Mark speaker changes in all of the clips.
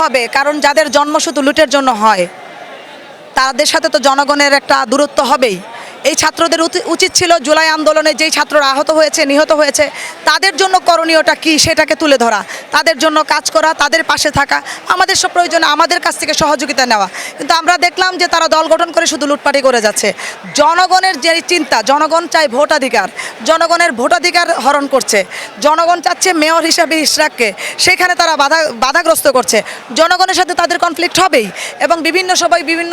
Speaker 1: হবে, কারণ যাদের জন্ম শুধু লুটের জন্য হয়, তাদের সাথে তো জনগণের একটা দূরত্ব হবেই। এই ছাত্রদের উচিত ছিল জুলাই আন্দোলনে যেই ছাত্ররা আহত হয়েছে, নিহত হয়েছে, তাদের জন্য করণীয়টা কি সেটাকে তুলে ধরা, তাদের জন্য কাজ করা, তাদের পাশে থাকা, আমাদের সব প্রয়োজনে, আমাদের কাছ থেকে সহযোগিতা নেওয়া। কিন্তু আমরা দেখলাম যে তারা দল গঠন করে শুধু লুটপাটি করে যাচ্ছে। জনগণের যে চিন্তা, জনগণ চায় ভোটাধিকার, জনগণের ভোটাধিকার হরণ করছে। জনগণ চাচ্ছে মেয়র হিসাবে ইশরাককে, সেখানে তারা বাধা, বাধাগ্রস্ত করছে। জনগণের সাথে তাদের কনফ্লিক্ট হবেই এবং বিভিন্ন সবাই বিভিন্ন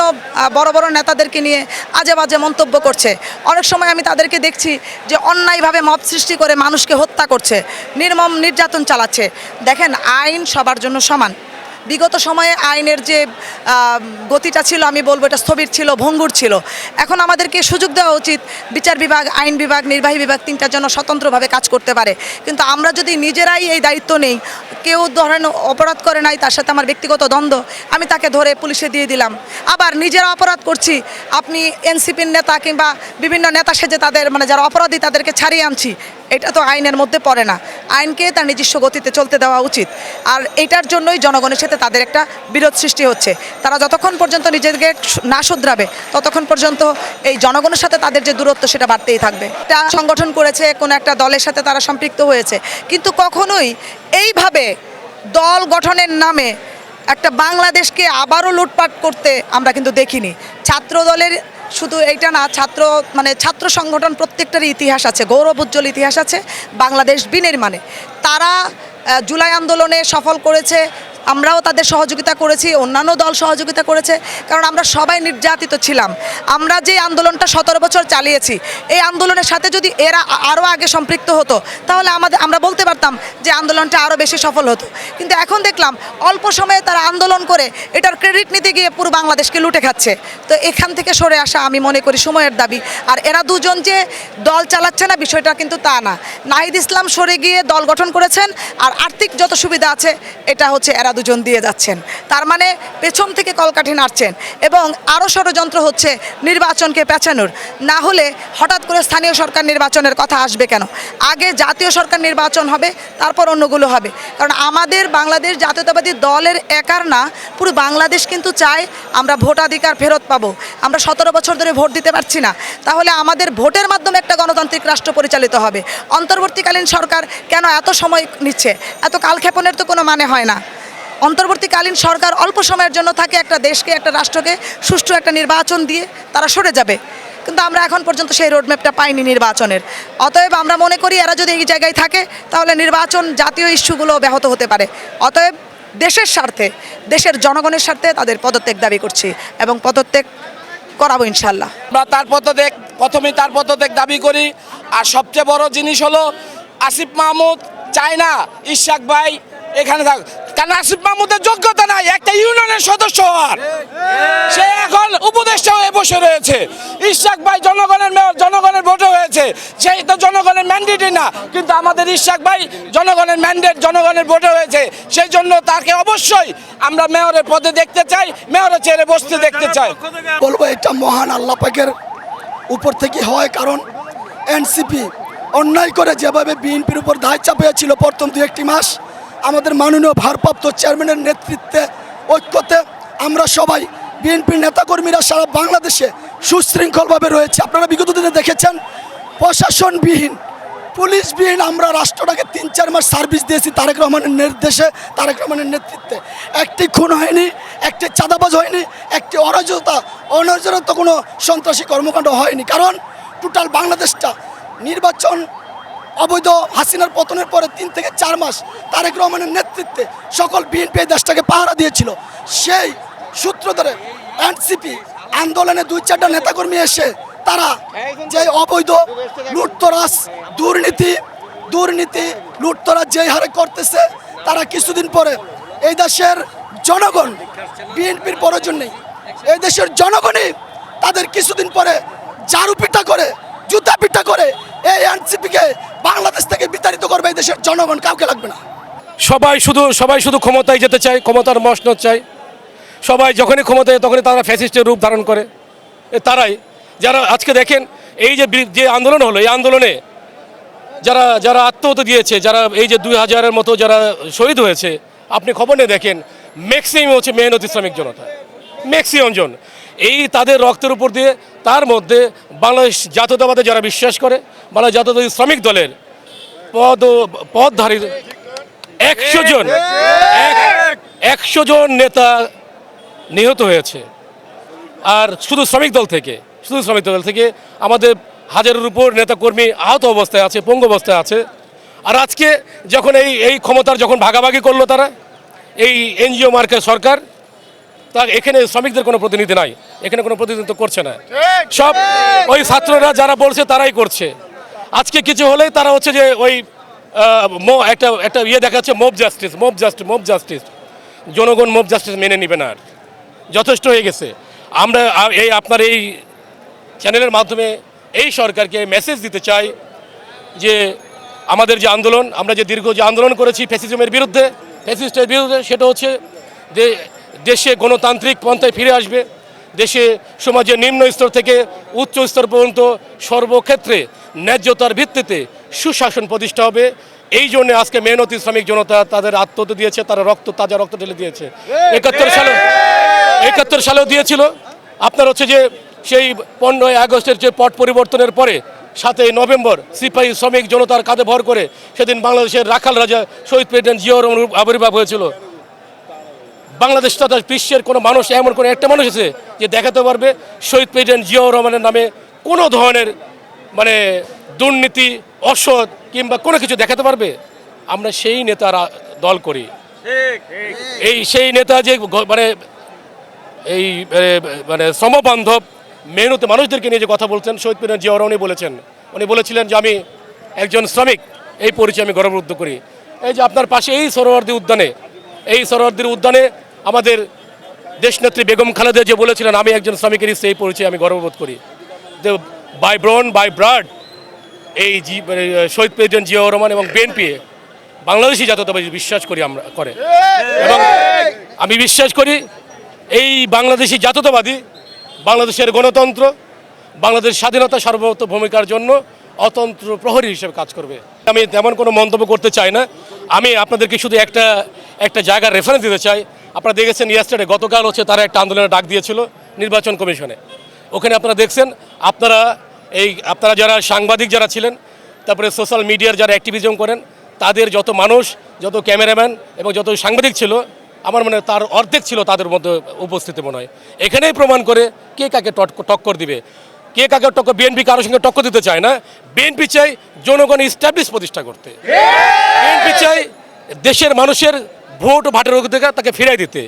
Speaker 1: বড় বড় নেতাদেরকে নিয়ে আজে বাজে মন্তব্য করছে। অনেক সময় আমি তাদেরকে দেখছি যে অন্যায়ভাবে মত সৃষ্টি করে মানুষকে হত্যা করছে, নির্মম নির্যাতন চালাচ্ছে। দেখেন, আইন সবার জন্য সমান। বিগত সময়ে আইনের যে গতিটা ছিল, আমি বলব এটা স্থবির ছিল, ভঙ্গুর ছিল। এখন আমাদেরকে সুযোগ দেওয়া উচিত, বিচার বিভাগ, আইন বিভাগ, নির্বাহী বিভাগ তিনটার জন্য স্বতন্ত্রভাবে কাজ করতে পারে। কিন্তু আমরা যদি নিজেরাই এই দায়িত্ব নেই, কেউ ধরেন অপরাধ করে নাই, তার সাথে আমার ব্যক্তিগত দ্বন্দ্ব, আমি তাকে ধরে পুলিশে দিয়ে দিলাম। আবার নিজেরা অপরাধ করছি, আপনি এনসিপির নেতা কিংবা বিভিন্ন নেতা সেজে তাদের মানে যারা অপরাধী, তাদেরকে ছাড়িয়ে আনছি এটা তো আইনের মধ্যে পড়ে না। আইনকে তার নিজস্ব গতিতে চলতে দেওয়া উচিত। আর এটার জন্যই জনগণের সাথে তাদের একটা বিরোধ সৃষ্টি হচ্ছে। তারা যতক্ষণ পর্যন্ত নিজেদেরকে না শুধরাবে, ততক্ষণ পর্যন্ত এই জনগণের সাথে তাদের যে দূরত্ব, সেটা বাড়তেই থাকবে। একটা সংগঠন করেছে, কোনো একটা দলের সাথে তারা সম্পৃক্ত হয়েছে। কিন্তু কখনোই এইভাবে দল গঠনের নামে একটা বাংলাদেশকে আবারও লুটপাট করতে আমরা কিন্তু দেখিনি। ছাত্র দলের শুধু এইটা না, ছাত্র মানে ছাত্র সংগঠন প্রত্যেকটার ইতিহাস আছে, গৌরব উজ্জ্বল ইতিহাস আছে, বাংলাদেশ বিনির্মাণে। তারা জুলাই আন্দোলনে সফল করেছে আমরাও তাদের সহযোগিতা করেছি, অন্যান্য দল সহযোগিতা করেছে, কারণ আমরা সবাই নির্যাতিত ছিলাম। আমরা যে আন্দোলনটা সতেরো বছর চালিয়েছি, এই আন্দোলনের সাথে যদি এরা আরও আগে সম্পৃক্ত হতো, তাহলে আমাদের, আমরা বলতে পারতাম যে আন্দোলনটা আরও বেশি সফল হতো। কিন্তু এখন দেখলাম, অল্প সময়ে তারা আন্দোলন করে এটার ক্রেডিট নিতে গিয়ে পুরো বাংলাদেশকে লুটে খাচ্ছে। তো এখান থেকে সরে আসা আমি মনে করি সময়ের দাবি। আর এরা দুজন যে দল চালাচ্ছে না, বিষয়টা কিন্তু তা না। নাহিদ ইসলাম সরে গিয়ে দল গঠন করেছেন, আর আর্থিক যত সুবিধা আছে, এটা হচ্ছে এরা দুজন দিয়ে যাচ্ছেন। তার মানে পেছন থেকে কলকাঠি নাড়ছেন এবং আরও ষড়যন্ত্র হচ্ছে নির্বাচনকে পেঁচানোর না হলে হঠাৎ করে স্থানীয় সরকার নির্বাচনের কথা আসবে কেন? আগে জাতীয় সরকার নির্বাচন হবে, তারপর অন্যগুলো হবে। কারণ আমাদের বাংলাদেশ জাতীয়তাবাদী দলের একার না, পুরো বাংলাদেশ কিন্তু চায় আমরা ভোটাধিকার ফেরত পাবো। আমরা সতেরো বছর ধরে ভোট দিতে পারছি না। তাহলে আমাদের ভোটের মাধ্যমে একটা গণতান্ত্রিক রাষ্ট্র পরিচালিত হবে। অন্তর্বর্তীকালীন সরকার কেন এত সময় নিচ্ছে? এত কালক্ষেপণের তো কোনো মানে হয় না। অন্তর্বর্তীকালীন সরকার অল্প সময়ের জন্য থাকে একটা দেশকে, একটা রাষ্ট্রকে সুষ্ঠু একটা নির্বাচন দিয়ে তারা সরে যাবে। কিন্তু আমরা এখন পর্যন্ত সেই রোডম্যাপটা পাইনি নির্বাচনের। অতএব আমরা মনে করি এরা যদি এই জায়গায় থাকে, তাহলে নির্বাচন জাতীয় ইস্যুগুলো ব্যাহত হতে পারে। অতএব দেশের স্বার্থে, দেশের জনগণের স্বার্থে তাদের পদত্যাগ দাবি করছি এবং পদত্যাগ করাবো ইনশাল্লাহ
Speaker 2: আমরা তার পদত্যাগ প্রথমেই তার পদত্যাগ দাবি করি। আর সবচেয়ে বড় জিনিস হলো, আসিফ মাহমুদ চায় না ইশাক ভাই, এখানে থাক কারণ আসিফ মাহমুদের যোগ্যতা নাই, একটা ইউনিয়নের সদস্য হওয়ার। সে এখন উপদেষ্টা হয়ে বসে রয়েছে। ইশাক ভাই জনগণের মেয়র, জনগণের ভোটে হয়েছে। সেই তো জনগণের ম্যান্ডেটই না, কিন্তু আমাদের ইশাক ভাই জনগণের ম্যান্ডেট জনগণের ভোটে হয়েছে। সেই জন্য তাকে অবশ্যই আমরা মেয়রের পদে দেখতে চাই, মেয়রের চেয়ারে বসতে দেখতে চাই।
Speaker 3: বলব, এটা মহান আল্লাহ পাকের উপর থেকে হয়, কারণ এনসিপি অন্যায় করে যেভাবে বিএনপির উপর দায় চাপিয়েছিল প্রথম দু একটি মাস আমাদের মাননীয় ভারপ্রাপ্ত চেয়ারম্যানের নেতৃত্বে, ঐক্যতে আমরা সবাই বিএনপির নেতাকর্মীরা সারা বাংলাদেশে সুশৃঙ্খলভাবে রয়েছে। আপনারা বিগত দিনে দেখেছেন, প্রশাসনবিহীন, পুলিশবিহীন আমরা রাষ্ট্রটাকে তিন, চার মাস সার্ভিস দিয়েছি তারেক রহমানের নির্দেশে, তারেক রহমানের নেতৃত্বে। একটি খুন হয়নি, একটি চাঁদাবাজ হয়নি, একটি অরাজতা অনর্জনত কোনো সন্ত্রাসী কর্মকাণ্ড হয়নি। কারণ টোটাল বাংলাদেশটা নির্বাচন অবৈধ হাসিনার পতনের পরে তিন থেকে চার মাস তারেক রহমানের নেতৃত্বে সকল বিএনপি দেশটাকে পাহারা দিয়েছিল। সেই সূত্র ধরে এনসিপি আন্দোলনে দুই চারটা নেতাকর্মী এসে তারা যে অবৈধ লুটতরাস দুর্নীতি দুর্নীতি, লুটতরাজ যেই হারে করতেছে, তারা কিছুদিন পরে এই দেশের জনগণ, বিএনপির প্রয়োজন নেই। এই দেশের জনগণই তাদের কিছুদিন পরে জারু পিটা করে জুতা পিটা করে এই এনসিপিকে বাংলাদেশ থেকে বিতাড়িত করবে এই দেশের জনগণ, কাউকে লাগবে না।
Speaker 4: সবাই শুধু সবাই শুধু ক্ষমতায় যেতে চায়, ক্ষমতার মসনদ চায়। সবাই যখনই ক্ষমতায় তখনই তারা ফ্যাসিস্টের রূপ ধারণ করে। তারাই। যারা আজকে দেখেন, এই যে যে আন্দোলন হলো, এই আন্দোলনে যারা যারা আত্মহত্যা দিয়েছে, যারা এই যে দুই হাজারের মতো যারা শহীদ হয়েছে, আপনি খবর নিয়ে দেখেন ম্যাক্সিমাম হচ্ছে মেহনতি শ্রমিক জনতা। ম্যাক্সিমাম জন এই তাদের রক্তের উপর দিয়ে তার মধ্যে বাংলাদেশ জাতীয়তাবাদে যারা বিশ্বাস করে বাংলাদেশ জাতীয়তাবাদী শ্রমিক দলের পদ পদধারী একশো জন এক- একশো জন নেতা নিহত হয়েছে। আর শুধু শ্রমিক দল থেকে শুধু শ্রমিক দল থেকে আমাদের হাজারের উপর নেতাকর্মী আহত অবস্থায় আছে পঙ্গু অবস্থায় আছে। আর আজকে যখন এই এই ক্ষমতার যখন ভাগাভাগি করল তারা এই এনজিও মার্কের সরকার তা এখানে শ্রমিকদের কোনো প্রতিনিধি নাই। এখানে কোনো প্রতিনিধিত্ব করছে না। সব ওই ছাত্ররা যারা বলছে তারাই করছে। আজকে কিছু হলেই তারা হচ্ছে যে ওই একটা একটা ইয়ে দেখাচ্ছে mob justice mob justice mob justice জনগণ মোব জাস্টিস মেনে নেবে না আর। যথেষ্ট হয়ে গেছে। আমরা এই আপনার এই চ্যানেলের মাধ্যমে এই সরকারকে মেসেজ দিতে চাই যে আমাদের যে আন্দোলন আমরা যে দীর্ঘ যে আন্দোলন করেছি ফ্যাসিজমের বিরুদ্ধে ফ্যাসিস্টের বিরুদ্ধে সেটা হচ্ছে যে দেশে গণতান্ত্রিক পন্থায় ফিরে আসবে, দেশে সমাজের নিম্ন স্তর থেকে উচ্চ স্তর পর্যন্ত সর্বক্ষেত্রে ন্যায্যতার ভিত্তিতে সুশাসন প্রতিষ্ঠা হবে। এই জন্য আজকে মেহনতি শ্রমিক জনতা তাদের আত্মহত্যা দিয়েছে, তারা রক্ত, তাজা রক্ত ঢেলে দিয়েছে। একাত্তর সালে, একাত্তর সালেও দিয়েছিল। আপনার হচ্ছে যে সেই পনেরোই আগস্টের যে পট পরিবর্তনের পরে সাতই নভেম্বর সিপাহী শ্রমিক জনতার কাঁধে ভর করে সেদিন বাংলাদেশের রাখাল রাজা, শহীদ প্রেসিডেন্ট জিয়াউর আবির্ভাব হয়েছিল। বাংলাদেশ তথা বিশ্বের কোনো মানুষ, এমন কোনো একটা মানুষ আছে যে দেখাতে পারবে শহীদ প্রেসিডেন্ট জিয়াউর রহমানের নামে কোনো ধরনের মানে দুর্নীতি, অসৎ কিংবা কোনো কিছু দেখাতে পারবে? আমরা সেই নেতারা দল করি। এই সেই নেতা যে মানে এই মানে সমবান্ধব মেহনতি মানুষদেরকে নিয়ে যে কথা বলছেন, শহীদ প্রেসিডেন্ট জিয়া রহমানই বলেছেন। উনি বলেছিলেন যে আমি একজন শ্রমিক, এই পরিচয় আমি গর্ববোধ করি। এই যে আপনার পাশে এই সরোয়ার্দী উদ্যানে, এই সরোয়ার্দী উদ্যানে আমাদের দেশনেত্রী বেগম খালেদা যে বলেছিলেন, আমি একজন শ্রমিকের সেই পরিচয় আমি গর্ববোধ করি। যে বাই ব্রন, বাই ব্রাড, এই জি শহীদ প্রেসিডেন্ট জিয়া রহমান এবং বিএনপি বাংলাদেশি জাতীয়তাবাদী বিশ্বাস করি আমরা, করে। এবং আমি বিশ্বাস করি এই বাংলাদেশি জাতীয়তাবাদী বাংলাদেশের গণতন্ত্র, বাংলাদেশ স্বাধীনতা সার্বভৌমত্ব ভূমিকার জন্য অতন্ত্র প্রহরী হিসেবে কাজ করবে। আমি তেমন কোনো মন্তব্য করতে চাই না। আমি আপনাদেরকে শুধু একটা একটা জায়গার রেফারেন্স দিতে চাই। আপনারা দেখেছেন ইয়াস্টারডে গতকাল হচ্ছে তারা একটা আন্দোলনের ডাক দিয়েছিল নির্বাচন কমিশনে। ওখানে আপনারা দেখছেন আপনারা এই আপনারা যারা সাংবাদিক যারা ছিলেন তারপরে সোশ্যাল মিডিয়ার যারা অ্যাক্টিভিজম করেন তাদের যত মানুষ যত ক্যামেরাম্যান এবং যত সাংবাদিক ছিল আমার মনে হয় তার অর্ধেক ছিল তাদের মধ্যে উপস্থিতি মনে হয়। এখানেই প্রমাণ করে কে কাকে টক- টক্কর দিবে। কে কাকে টক্কর বিএনপি কারোর সঙ্গে টক্কর দিতে চায় না। বিএনপি চাই জনগণ ইস্টাবলিশ প্রতিষ্ঠা করতে। বিএনপি চাই দেশের মানুষের ভোট ভাটের অধিকার তাকে ফিরাই দিতে।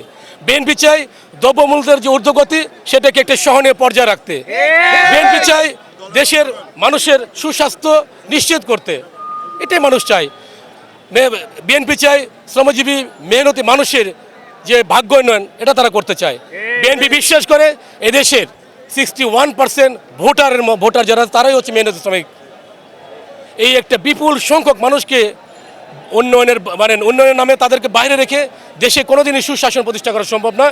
Speaker 4: বিএনপি চাই দ্রব্যমূল্যের যে ঊর্ধ্বগতি, সেটাকে একটি সহনীয় পর্যায়ে রাখতে। বিএনপি চাই দেশের মানুষের সুস্বাস্থ্য নিশ্চিত করতে। এটাই মানুষ চায় বিএনপি চাই শ্রমজীবী, মেহনতি মানুষের যে ভাগ্য উন্নয়ন, এটা তারা করতে চায়। বিএনপি বিশ্বাস করে এদেশের সিক্সটি ওয়ান পার্সেন্ট ভোটারের ভোটার যারা, তারাই হচ্ছে মেহনতি শ্রমিক। এই একটা বিপুল সংখ্যক মানুষকে উন্নয়নের মানে উন্নয়নের নামে তাদেরকে বাইরে রেখে দেশে কোনোদিনই সুশাসন প্রতিষ্ঠা করা সম্ভব না।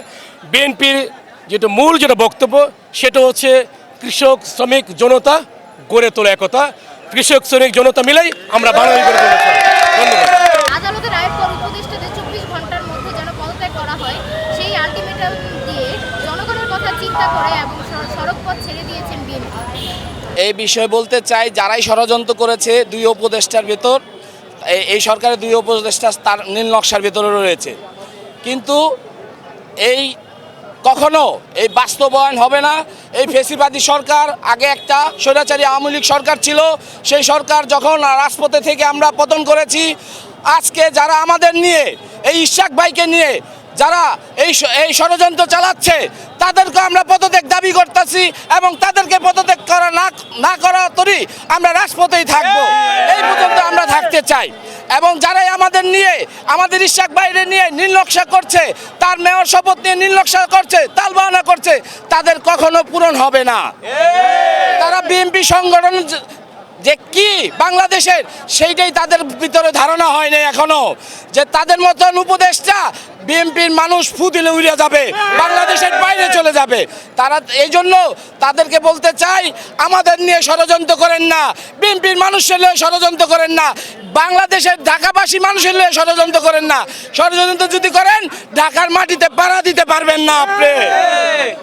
Speaker 4: বিএনপির যেটা মূল যেটা বক্তব্য সেটা হচ্ছে কৃষক শ্রমিক জনতা গড়ে তোলা একতা। কৃষক শ্রমিক জনতা মিলেই আমরা বাঙালি গড়ে ধন্যবাদ।
Speaker 5: আদালতের রায়ের পর উপদেষ্টাদের চব্বিশ ঘণ্টার মধ্যে যেন পদত্যাগ করা হয় সেই আলটিমেটাম দিয়ে জনগণের কথা চিন্তা করে এবং সড়ক পথ ছেড়ে দিয়েছেন বিএনপি।
Speaker 2: এই বিষয়ে বলতে চাই যারাই ষড়যন্ত্র করেছে দুই উপদেষ্টার ভেতর এই- সরকারের দুই উপদেষ্টা তার নীল নকশার ভেতরে রয়েছে। কিন্তু এই কখনো এই বাস্তবায়ন হবে না। এই ফেসিবাদী সরকার আগে একটা স্বৈরাচারী আওয়ামী লীগ সরকার ছিল। সেই সরকার যখন রাজপথে থেকে আমরা পতন করেছি, আজকে যারা আমাদের নিয়ে, এই ইশাক ভাইকে নিয়ে যারা এই এই ষড়যন্ত্র চালাচ্ছে তাদেরকে আমরা পদত্যাগ দাবি করতেছি এবং তাদেরকে পদত্যাগ করা না না করা তরি আমরা রাজপথেই থাকব। এই পর্যন্ত আমরা থাকতে চাই। এবং যারাই আমাদের নিয়ে আমাদের ইশাক বাইরে নিয়ে নির্লক্ষা করছে তার মেয়র শপথ নিয়ে নির্লক্ষা করছে তালবাহানা করছে তাদের কখনো পূরণ হবে না। তারা বিএনপি সংগঠন যে- কি বাংলাদেশের, সেইটাই তাদের ভিতরে ধারণা হয়নি এখনও। যে তাদের মতন উপদেশটা বিএনপির মানুষ ফু দিলে উড়ে যাবে, বাংলাদেশের বাইরে চলে যাবে। তারা এই জন্য তাদেরকে বলতে চাই, আমাদের নিয়ে ষড়যন্ত্র করেন না, বিএনপির মানুষের নিয়ে ষড়যন্ত্র করেন না, বাংলাদেশের ঢাকাবাসী মানুষের লিয়ে ষড়যন্ত্র করেন না। ষড়যন্ত্র যদি করেন, ঢাকার মাটিতে পাড়া দিতে পারবেন না আপনি।